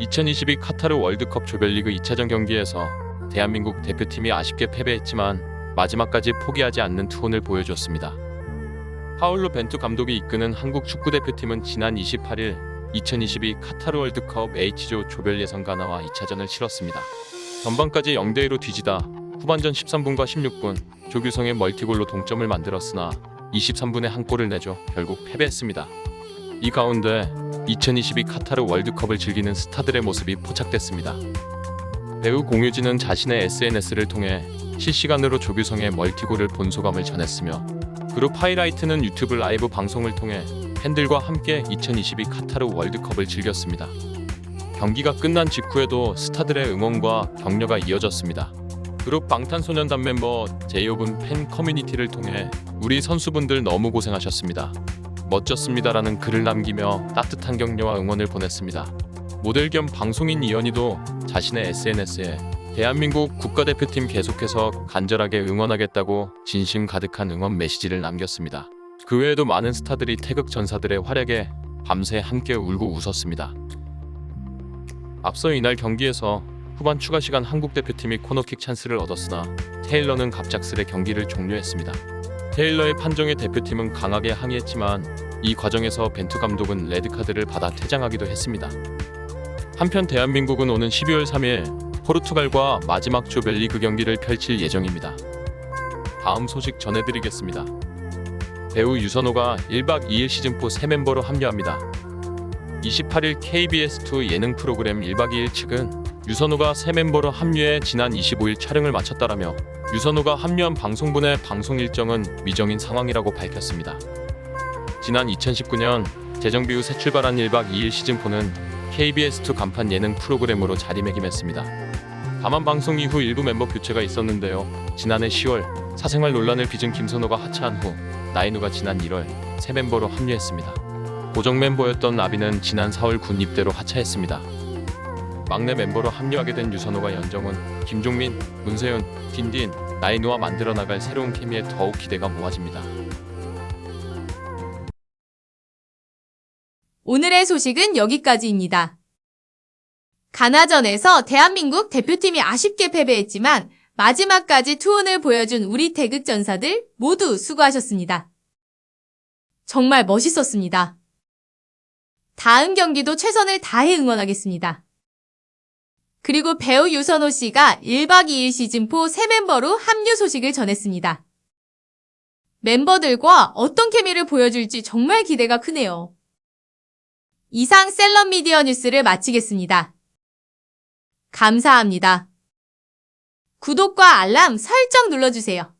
2022 카타르 월드컵 조별리그 2차전 경기에서 대한민국 대표팀이 아쉽게 패배했지만 마지막까지 포기하지 않는 투혼을 보여줬습니다. 파울로 벤투 감독이 이끄는 한국 축구대표팀은 지난 28일 2022 카타르 월드컵 H조 조별 예선 가나와 2차전을 치렀습니다. 전반까지 0대1로 뒤지다 후반전 13분과 16분 조규성의 멀티골로 동점을 만들었으나 23분에 한 골을 내줘 결국 패배했습니다. 이 가운데 2022 카타르 월드컵을 즐기는 스타들의 모습이 포착됐습니다. 배우 공유진은 자신의 SNS를 통해 실시간으로 조규성의 멀티골을 본 소감을 전했으며 그룹 하이라이트는 유튜브 라이브 방송을 통해 팬들과 함께 2022 카타르 월드컵을 즐겼습니다. 경기가 끝난 직후에도 스타들의 응원과 격려가 이어졌습니다. 그룹 방탄소년단 멤버 제이홉은 팬 커뮤니티를 통해 우리 선수분들 너무 고생하셨습니다. 멋졌습니다라는 글을 남기며 따뜻한 격려와 응원을 보냈습니다. 모델 겸 방송인 이연희도 자신의 SNS에 대한민국 국가대표팀 계속해서 간절하게 응원하겠다고 진심 가득한 응원 메시지를 남겼습니다. 그 외에도 많은 스타들이 태극 전사들의 활약에 밤새 함께 울고 웃었습니다. 앞서 이날 경기에서 후반 추가 시간 한국 대표팀이 코너킥 찬스를 얻었으나 테일러는 갑작스레 경기를 종료했습니다. 테일러의 판정에 대표팀은 강하게 항의했지만 이 과정에서 벤투 감독은 레드카드를 받아 퇴장하기도 했습니다. 한편 대한민국은 오는 12월 3일 포르투갈과 마지막 조별 리그 경기를 펼칠 예정입니다. 다음 소식 전해드리겠습니다. 배우 유선호가 1박 2일 시즌4 새 멤버로 합류합니다. 28일 KBS2 예능 프로그램 1박 2일 측은 유선호가 새 멤버로 합류해 지난 25일 촬영을 마쳤다라며 유선호가 합류한 방송분의 방송 일정은 미정인 상황이라고 밝혔습니다. 지난 2019년 재정비 후 새 출발한 1박 2일 시즌4는 KBS2 간판 예능 프로그램으로 자리매김했습니다. 다만 방송 이후 일부 멤버 교체가 있었는데요. 지난해 10월 사생활 논란을 빚은 김선호가 하차한 후 나인우가 지난 1월 새 멤버로 합류했습니다. 고정 멤버였던 나비는 지난 4월 군 입대로 하차했습니다. 막내 멤버로 합류하게 된 유선호가 연정훈, 김종민, 문세윤, 딘딘, 나인우와 만들어 나갈 새로운 케미에 더욱 기대가 모아집니다. 오늘의 소식은 여기까지입니다. 가나전에서 대한민국 대표팀이 아쉽게 패배했지만 마지막까지 투혼을 보여준 우리 태극 전사들 모두 수고하셨습니다. 정말 멋있었습니다. 다음 경기도 최선을 다해 응원하겠습니다. 그리고 배우 유선호 씨가 1박 2일 시즌4 새 멤버로 합류 소식을 전했습니다. 멤버들과 어떤 케미를 보여줄지 정말 기대가 크네요. 이상 셀럽 미디어 뉴스를 마치겠습니다. 감사합니다. 구독과 알람 설정 눌러주세요.